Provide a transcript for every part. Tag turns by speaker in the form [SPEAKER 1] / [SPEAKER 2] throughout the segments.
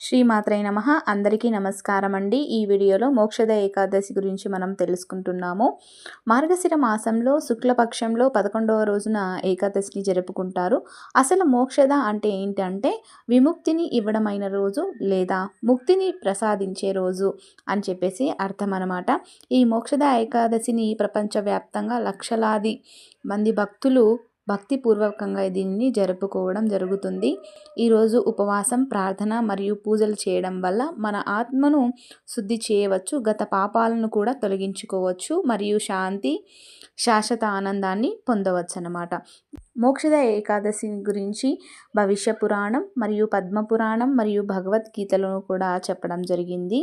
[SPEAKER 1] శ్రీమాత్రై నమ. అందరికీ నమస్కారం అండి ఈ వీడియోలో మోక్షద ఏకాదశి గురించి మనం తెలుసుకుంటున్నాము. మార్గశిర మాసంలో శుక్లపక్షంలో పదకొండవ రోజున ఏకాదశిని జరుపుకుంటారు. అసలు మోక్షద అంటే ఏంటంటే విముక్తిని ఇవ్వడమైన రోజు లేదా ముక్తిని ప్రసాదించే రోజు అని చెప్పేసి అర్థం అనమాట ఈ మోక్షద ఏకాదశిని ప్రపంచవ్యాప్తంగా లక్షలాది మంది భక్తులు భక్తిపూర్వకంగా దీనిని జరుపుకోవడం జరుగుతుంది. ఈరోజు ఉపవాసం ప్రార్థన మరియు పూజలు చేయడం వల్ల మన ఆత్మను శుద్ధి చేయవచ్చు గత పాపాలను కూడా తొలగించుకోవచ్చు మరియు శాంతి శాశ్వత ఆనందాన్ని పొందవచ్చు అన్నమాట మోక్షద ఏకాదశి గురించి భవిష్య పురాణం మరియు పద్మ పురాణం మరియు భగవద్గీతలను కూడా చెప్పడం జరిగింది.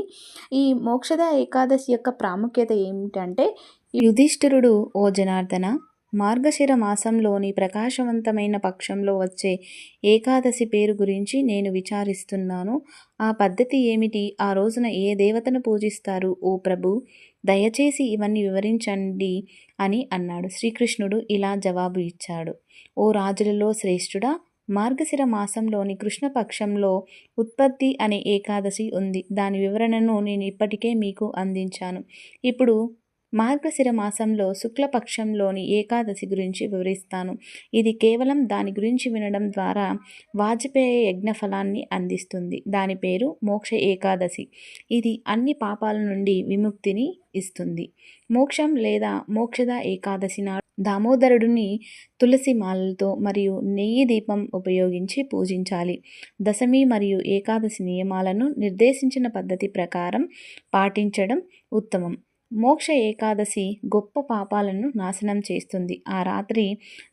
[SPEAKER 1] ఈ మోక్షద ఏకాదశి యొక్క ప్రాముఖ్యత ఏమిటంటే యుధిష్ఠిరుడు ఓ జనార్దన మార్గశిర మాసంలోని ప్రకాశవంతమైన పక్షంలో వచ్చే ఏకాదశి పేరు గురించి నేను విచారిస్తున్నాను. ఆ పద్ధతి ఏమిటి? ఆ రోజున ఏ దేవతను పూజిస్తారు? ఓ ప్రభు దయచేసి ఇవన్నీ వివరించండి అని అన్నాడు. శ్రీకృష్ణుడు ఇలా జవాబు ఇచ్చాడు. ఓ రాజులలో శ్రేష్ఠుడా మార్గశిర మాసంలోని కృష్ణపక్షంలో ఉత్పత్తి అనే ఏకాదశి ఉంది. దాని వివరణను నేను ఇప్పటికే మీకు అందించాను. ఇప్పుడు మార్గశిర మాసంలో శుక్లపక్షంలోని ఏకాదశి గురించి వివరిస్తాను. ఇది కేవలం దాని గురించి వినడం ద్వారా వాజపేయ యజ్ఞ ఫలాన్ని అందిస్తుంది. దాని పేరు మోక్ష ఏకాదశి. ఇది అన్ని పాపాల నుండి విముక్తిని ఇస్తుంది. మోక్షం లేదా మోక్షద ఏకాదశి నాడు దామోదరుడిని తులసి మాలలతో మరియు నెయ్యి దీపం ఉపయోగించి పూజించాలి. దశమి మరియు ఏకాదశి నియమాలను నిర్దేశించిన పద్ధతి ప్రకారం పాటించడం ఉత్తమం. మోక్ష ఏకాదశి గొప్ప పాపాలను నాశనం చేస్తుంది. ఆ రాత్రి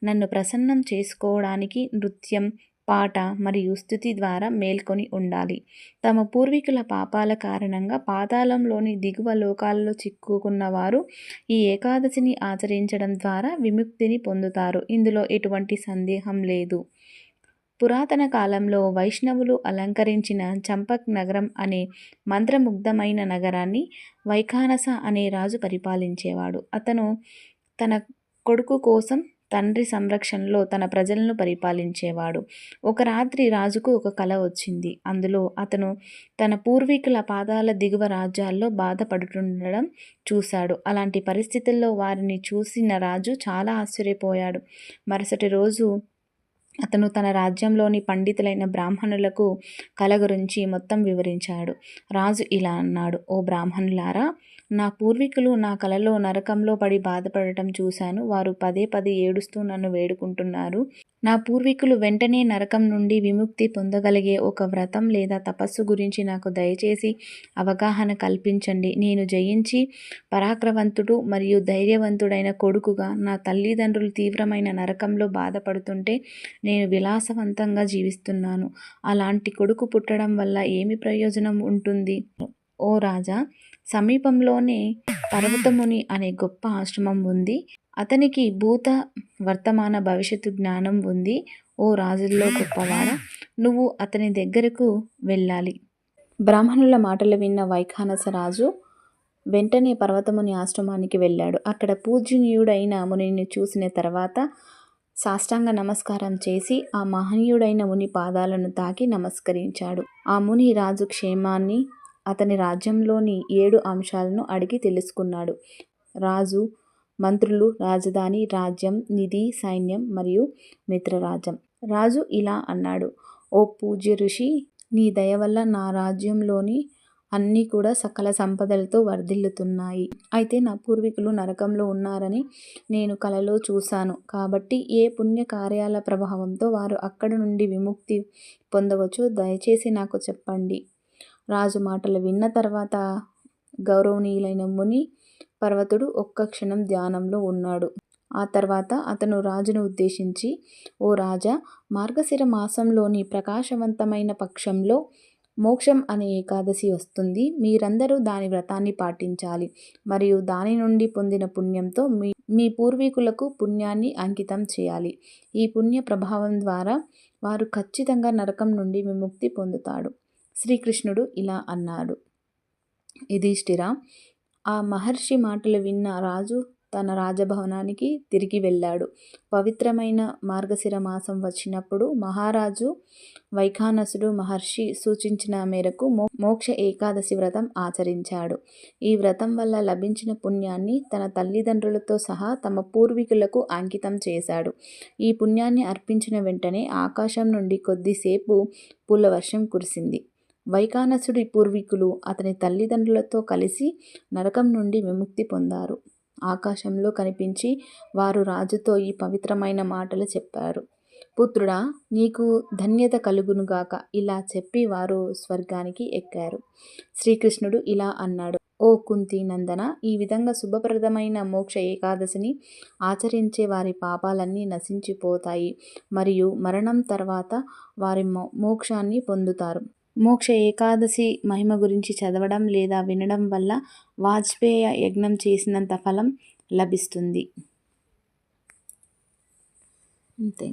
[SPEAKER 1] నన్ను ప్రసన్నం చేసుకోవడానికి నృత్యం పాట మరియు స్థుతి ద్వారా మేల్కొని ఉండాలి. తమ పూర్వీకుల పాపాల కారణంగా పాతాళంలోని దిగువ లోకాలలో చిక్కుకున్న వారు ఈ ఏకాదశిని ఆచరించడం ద్వారా విముక్తిని పొందుతారు. ఇందులో ఎటువంటి సందేహం లేదు. పురాతన కాలంలో వైష్ణవులు అలంకరించిన చంపక్ నగరం అనే మంత్రముగ్ధమైన నగరాన్ని వైఖానస అనే రాజు పరిపాలించేవాడు. అతను తన కొడుకు కోసం తండ్రి సంరక్షణలో తన ప్రజలను పరిపాలించేవాడు. ఒక రాత్రి రాజుకు ఒక కల వచ్చింది. అందులో అతను తన పూర్వీకుల పాదాల దిగువ రాజ్యాల్లో బాధపడుతుండడం చూశాడు. అలాంటి పరిస్థితుల్లో వారిని చూసిన రాజు చాలా ఆశ్చర్యపోయాడు. మరుసటి రోజు అతను తన రాజ్యంలోని పండితులైన బ్రాహ్మణులకు కల గురించి మొత్తం వివరించాడు. రాజు ఇలా అన్నాడు ఓ బ్రాహ్మణులారా నా పూర్వీకులు నా కలలో నరకంలో పడి బాధపడటం చూశాను. వారు పదే పదే ఏడుస్తూ నన్ను వేడుకుంటున్నారు. నా పూర్వీకులు వెంటనే నరకం నుండి విముక్తి పొందగలిగే ఒక వ్రతం లేదా తపస్సు గురించి నాకు దయచేసి అవగాహన కల్పించండి. నేను జయించి పరాక్రవంతుడు మరియు ధైర్యవంతుడైన కొడుకుగా నా తల్లిదండ్రులు తీవ్రమైన నరకంలో బాధపడుతుంటే నేను విలాసవంతంగా జీవిస్తున్నాను. అలాంటి కొడుకు పుట్టడం వల్ల ఏమి ప్రయోజనం ఉంటుంది? ఓ రాజా సమీపంలోనే పర్వతముని అనే గొప్ప ఆశ్రమం ఉంది. అతనికి భూత వర్తమాన భవిష్యత్తు జ్ఞానం ఉంది. ఓ రాజుల్లో గొప్పవాడ? నువ్వు అతని దగ్గరకు వెళ్ళాలి. బ్రాహ్మణుల మాటలు విన్న వైఖానస రాజు వెంటనే పర్వతముని ఆశ్రమానికి వెళ్ళాడు. అక్కడ పూజనీయుడైన మునిని చూసిన తర్వాత సాష్టాంగ నమస్కారం చేసి ఆ మహనీయుడైన ముని పాదాలను తాకి నమస్కరించాడు. ఆ ముని రాజు క్షేమాన్ని అతని రాజ్యంలోని ఏడు అంశాలను అడిగి తెలుసుకున్నాడు. రాజు మంత్రులు రాజధాని రాజ్యం నిధి సైన్యం మరియు మిత్రరాజ్యం. రాజు ఇలా అన్నాడు ఓ పూజ్య ఋషి నీ దయ వల్ల నా రాజ్యంలోని అన్నీ కూడా సకల సంపదలతో వర్ధిల్లుతున్నాయి. అయితే నా పూర్వీకులు నరకంలో ఉన్నారని నేను కలలో చూశాను. కాబట్టి ఏ పుణ్య కార్యాల ప్రభావంతో వారు అక్కడ నుండి విముక్తి పొందవచ్చో దయచేసి నాకు చెప్పండి. రాజు మాటలు విన్న తర్వాత గౌరవనీయులైన ముని పర్వతుడు ఒక్క క్షణం ధ్యానంలో ఉన్నాడు. ఆ తర్వాత అతను రాజును ఉద్దేశించి ఓ రాజా మార్గశిర మాసంలోని ప్రకాశవంతమైన పక్షంలో మోక్షం అనే ఏకాదశి వస్తుంది. మీరందరూ దాని వ్రతాన్ని పాటించాలి. మరియు దాని నుండి పొందిన పుణ్యంతో మీ మీ పూర్వీకులకు పుణ్యాన్ని అంకితం చేయాలి. ఈ పుణ్య ప్రభావం ద్వారా వారు ఖచ్చితంగా నరకం నుండి విముక్తి పొందుతాడు. శ్రీకృష్ణుడు ఇలా అన్నాడు. యుధిష్ఠిర ఆ మహర్షి మాటలు విన్న రాజు తన రాజభవనానికి తిరిగి వెళ్ళాడు. పవిత్రమైన మార్గశిర మాసం వచ్చినప్పుడు మహారాజు వైఖానసుడు మహర్షి సూచించిన మేరకు మో మోక్ష ఏకాదశి వ్రతం ఆచరించాడు. ఈ వ్రతం వల్ల లభించిన పుణ్యాన్ని తన తల్లిదండ్రులతో సహా తమ పూర్వీకులకు అంకితం చేశాడు. ఈ పుణ్యాన్ని అర్పించిన వెంటనే ఆకాశం నుండి కొద్దిసేపు పూల వర్షం కురిసింది. వైకానసుడి పూర్వీకులు అతని తల్లిదండ్రులతో కలిసి నరకం నుండి విముక్తి పొందారు. ఆకాశంలో కనిపించి వారు రాజుతో ఈ పవిత్రమైన మాటలు చెప్పారు. పుత్రుడా నీకు ధన్యత కలుగునుగాక ఇలా చెప్పి వారు స్వర్గానికి ఎక్కారు. శ్రీకృష్ణుడు ఇలా అన్నాడు. ఓ కుంతి నందన ఈ విధంగా శుభప్రదమైన మోక్ష ఏకాదశిని ఆచరించే వారి పాపాలన్నీ నశించిపోతాయి. మరియు మరణం తర్వాత వారి మోక్షాన్ని పొందుతారు. మోక్ష ఏకాదశి మహిమ గురించి చదవడం లేదా వినడం వల్ల వాజ్పేయ యజ్ఞం చేసినంత ఫలం లభిస్తుంది. అంతే